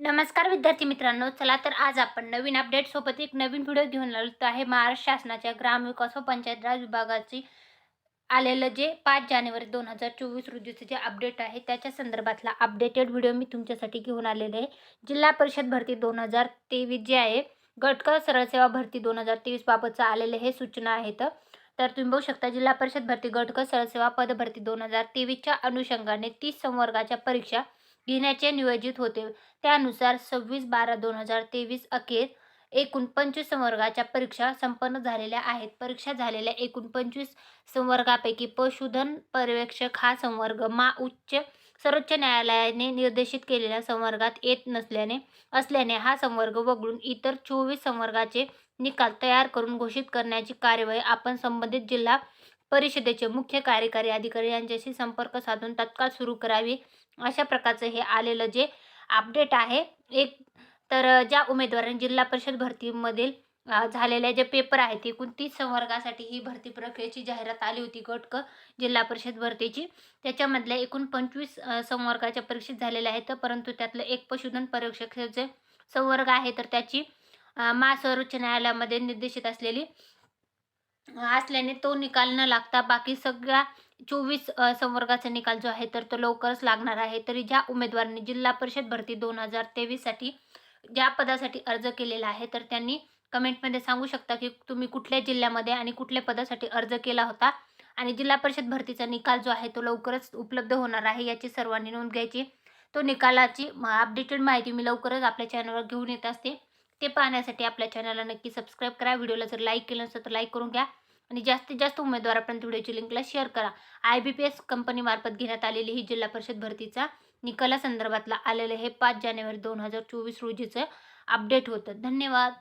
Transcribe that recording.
नमस्कार विद्यार्थी मित्रांनो चला तर आज आपण नवीन अपडेट सोबत एक नवीन व्हिडिओ घेऊन आलो आहे. महाराष्ट्र शासनाच्या ग्रामविकास व पंचायत राज विभागाची आलेलं जे पाच जानेवारी दोन हजार चोवीस रोजीचं जे अपडेट आहे त्याच्या संदर्भातला अपडेटेड व्हिडिओ मी तुमच्यासाठी घेऊन आलेले आहे. जिल्हा परिषद भरती दोन हजार तेवीस जे आहे गटकर सरळ सेवा भरती दोन हजार तेवीसबाबतचं आलेले हे सूचना आहेत तर तुम्ही बघू शकता जिल्हा परिषद भरती गटकर सरळसेवा पदभरती दोन हजार तेवीसच्या अनुषंगाने तीस संवर्गाच्या परीक्षा घेण्याचे नियोजित होते. त्यानुसार सव्वीस बारा दोन हजार तेवीस अखेर एकूण पंचवीस संवर्गाच्या परीक्षा संपन्न झालेल्या आहेत. परीक्षा झालेल्या एकूण पंचवीस संवर्गापैकी पशुधन पर्यवेक्षक हा संवर्ग मा उच्च सर्वोच्च न्यायालयाने निर्देशित केलेल्या संवर्गात येत नसल्याने असल्याने हा संवर्ग वगळून इतर चोवीस संवर्गाचे निकाल तयार करून घोषित करण्याची कार्यवाही आपण संबंधित जिल्हा परिषदेचे मुख्य कार्यकारी अधिकारी यांच्याशी संपर्क साधून तत्काळ सुरू करावी. अशा प्रकारचं हे आलेलं जे अपडेट आहे. एक तर ज्या उमेदवारांनी जिल्हा परिषद भरतीमधील झालेले झालेल्या जे पेपर आहेत एकूण तीस संवर्गासाठी ही भरती प्रक्रियेची जाहिरात आली होती गटक जिल्हा परिषद भरतीची. त्याच्यामधल्या एकूण पंचवीस संवर्गाच्या परीक्षेत झालेल्या आहेत परंतु त्यातलं एक पशुधन परीक्षकाचे संवर्ग आहे तर त्याची महासर्वोच्च न्यायालयामध्ये निर्देशित असलेली असल्याने तो निकाल न लागता बाकी सगळ्या चोवीस संवर्गाचा निकाल जो आहे तर तो लवकरच लागणार आहे. तरी ज्या उमेदवारांनी जिल्हा परिषद भरती दोन हजार तेवीससाठी ज्या पदासाठी अर्ज केलेला आहे तर त्यांनी कमेंटमध्ये सांगू शकता की तुम्ही कुठल्या जिल्ह्यामध्ये आणि कुठल्या पदासाठी अर्ज केला होता आणि जिल्हा परिषद भरतीचा निकाल जो आहे तो लवकरच उपलब्ध होणार आहे याची सर्वांनी नोंद घ्यायची. तो निकालाची अपडेटेड माहिती मी लवकरच आपल्या चॅनलवर घेऊन येत असते. ते पाहण्यासाठी आपल्या चॅनलला नक्की सबस्क्राईब करा. व्हिडिओला जर लाईक केलं नसेल तर लाईक करून घ्या. आणि जास्तीत जास्त उमेदवारापर्यंत व्हिडिओची लिंकला शेअर करा. आय बी पी एस कंपनीमार्फत घेण्यात आलेली ही जिल्हा परिषद भरतीचा निकालासंदर्भातला आलेलं हे पाच जानेवारी दोन हजार चोवीस रोजीचं अपडेट होतं. धन्यवाद.